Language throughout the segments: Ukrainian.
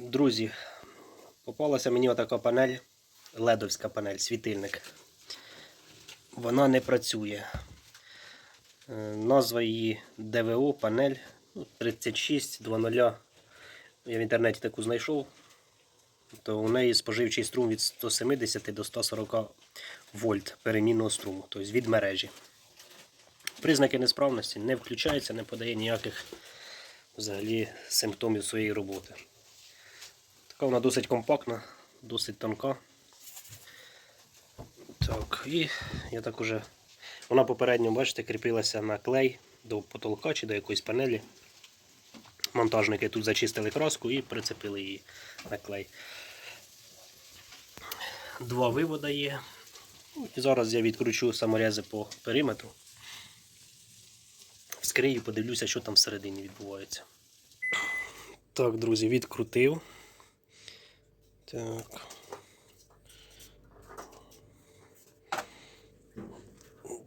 Друзі, попалася мені отака панель, ледовська панель, світильник. Вона не працює. Е, Назва її ДВО панель ну, 3600. Я в інтернеті таку знайшов. То у неї споживчий струм від 170 до 140 вольт перемінного струму, тобто від мережі. Признаки несправності не включається, не подає ніяких взагалі симптомів своєї роботи. Така вона досить компактна, досить тонка. Так, і я так уже. Вона попередньо, бачите, кріпилася на клей до потолка чи до якоїсь панелі. Монтажники тут зачистили краску і прицепили її на клей. Два вивода є. Ну, І зараз я відкручу саморези по периметру. Вскрию, подивлюся, що там всередині відбувається. Так, друзі, відкрутив. Так.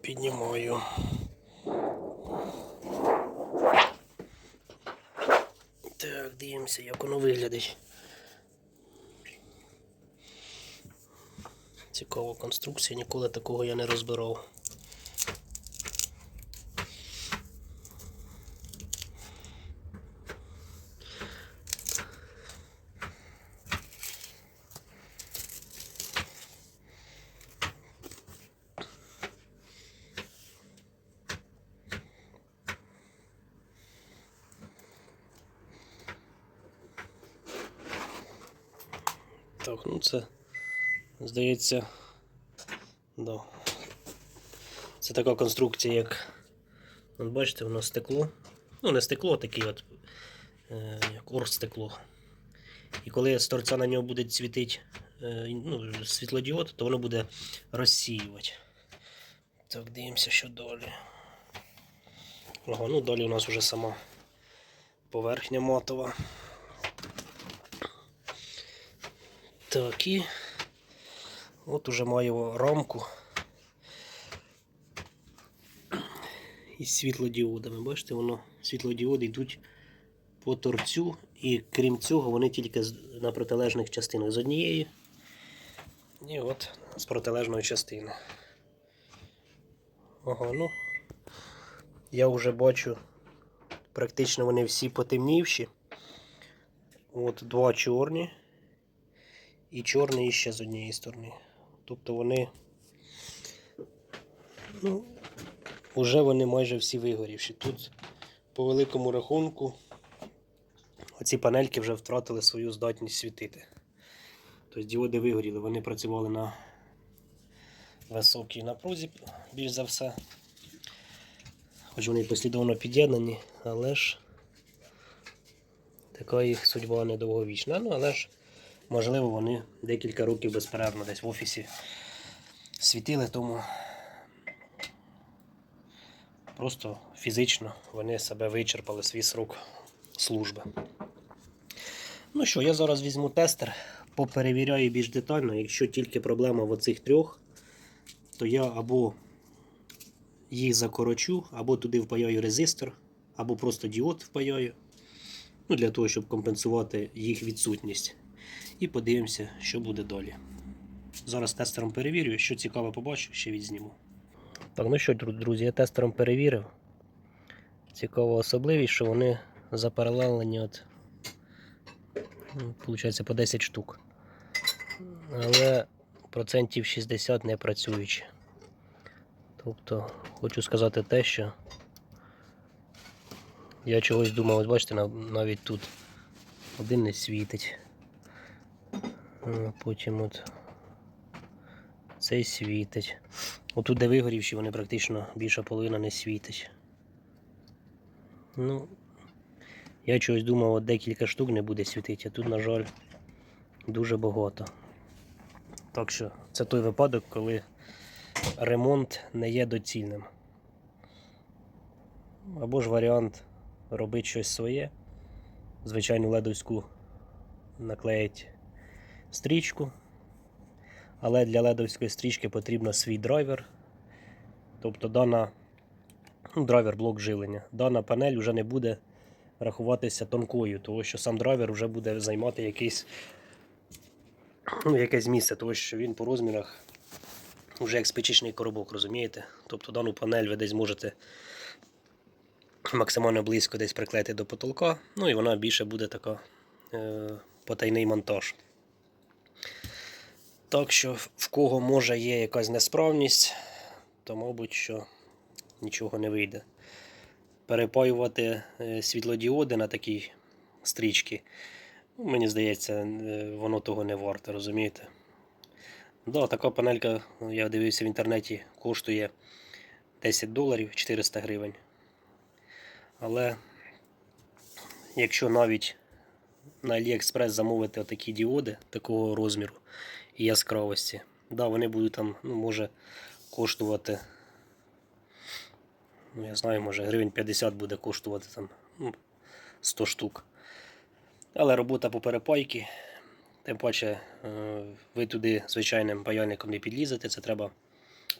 Піднімаю. Так, дивимося, як воно виглядить. Цікава конструкція, ніколи такого я не розбирав. Так, ну це здається. Да. Це така конструкція, як. От бачите, воно стекло. Ну, не стекло, таке от, е, як оргстекло. І коли з торця на нього буде світити е, ну, світлодіод, то воно буде розсіювати. Так, дивимося, що далі. Ага, ну далі у нас вже сама поверхня матова. Так, і от уже маю рамку із світлодіодами. Бачите, воно світлодіоди йдуть по торцю, і крім цього, вони тільки на протилежних частинах з однієї. І от з протилежної частини. Ага, ну. Я вже бачу, практично вони всі потемнівші. От два чорні і чорний іще з однієї сторони. Тобто вони. Ну, вже вони майже всі вигорівші. Тут по великому рахунку оці панельки вже втратили свою здатність світити. Тобто діоди вигоріли, вони працювали на високій напрузі, більш за все. Хоч вони послідовно під'єднані, але ж така їх судьба недовговічна. Ну, але ж Можливо, вони декілька років безперервно десь в офісі світили, тому просто фізично вони себе вичерпали свій срок служби. Ну що, я зараз візьму тестер, поперевіряю більш детально. Якщо тільки проблема в оцих трьох, то я або їх закорочу, або туди впаяю резистор, або просто діод впаяю. Ну, для того, щоб компенсувати їх відсутність і подивимося, що буде далі. Зараз тестером перевірю, що цікаве побачу, ще відзніму. Так, ну що, дру- друзі, я тестером перевірив. Цікава особливість, що вони запаралелені от, ну, виходить, по 10 штук. Але процентів 60 не працюючі. Тобто, хочу сказати те, що я чогось думав, ось бачите, навіть тут один не світить. А Потім от цей світить. Отут, де вигорівші, вони практично більша половина не світить. Ну, я чогось думав, от декілька штук не буде світити, а тут, на жаль, дуже багато. Так що це той випадок, коли ремонт не є доцільним. Або ж варіант робити щось своє. Звичайну ледовську наклеїть стрічку. Але для ледовської стрічки потрібно свій драйвер. Тобто дана ну, драйвер блок живлення. Дана панель вже не буде рахуватися тонкою, тому що сам драйвер вже буде займати якийсь, ну, якесь місце, тому що він по розмірах вже як спичечний коробок, розумієте? Тобто дану панель ви десь зможете максимально близько десь приклеїти до потолка, ну і вона більше буде така е, потайний монтаж. Так що в кого може є якась несправність, то мабуть, що нічого не вийде. Перепаювати е, світлодіоди на такій стрічці, ну, мені здається, е, воно того не варте, розумієте? Да, така панелька, я дивився в інтернеті, коштує 10 доларів 400 гривень. Але якщо навіть на AliExpress замовити отакі діоди такого розміру і яскравості, да, вони будуть там, ну, може коштувати, ну, я знаю, може гривень 50 буде коштувати там ну, 100 штук. Але робота по перепайці, тим паче е, ви туди звичайним паяльником не підлізете, це треба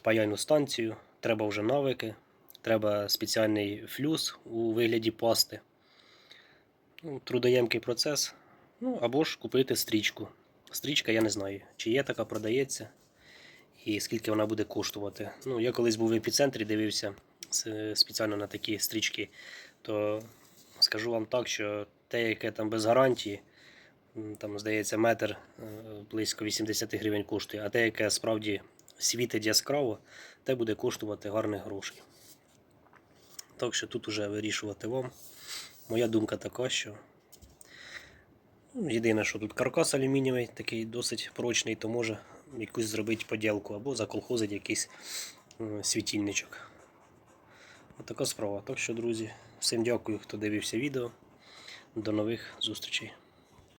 паяльну станцію, треба вже навики, треба спеціальний флюс у вигляді пасти. Ну, трудоємкий процес. Ну, або ж купити стрічку. Стрічка, я не знаю, чи є така продається і скільки вона буде коштувати. Ну, я колись був в епіцентрі, дивився спеціально на такі стрічки, то скажу вам так, що те, яке там без гарантії, там, здається, метр е, близько 80 гривень коштує, а те, яке справді світить яскраво, те буде коштувати гарних грошей. Так що тут уже вирішувати вам. Моя думка така, що єдине, що тут каркас алюмінієвий, такий досить прочний, то може якусь зробити поділку або заколхозить якийсь м, світильничок. Отака справа. Так що, друзі, всім дякую, хто дивився відео. До нових зустрічей.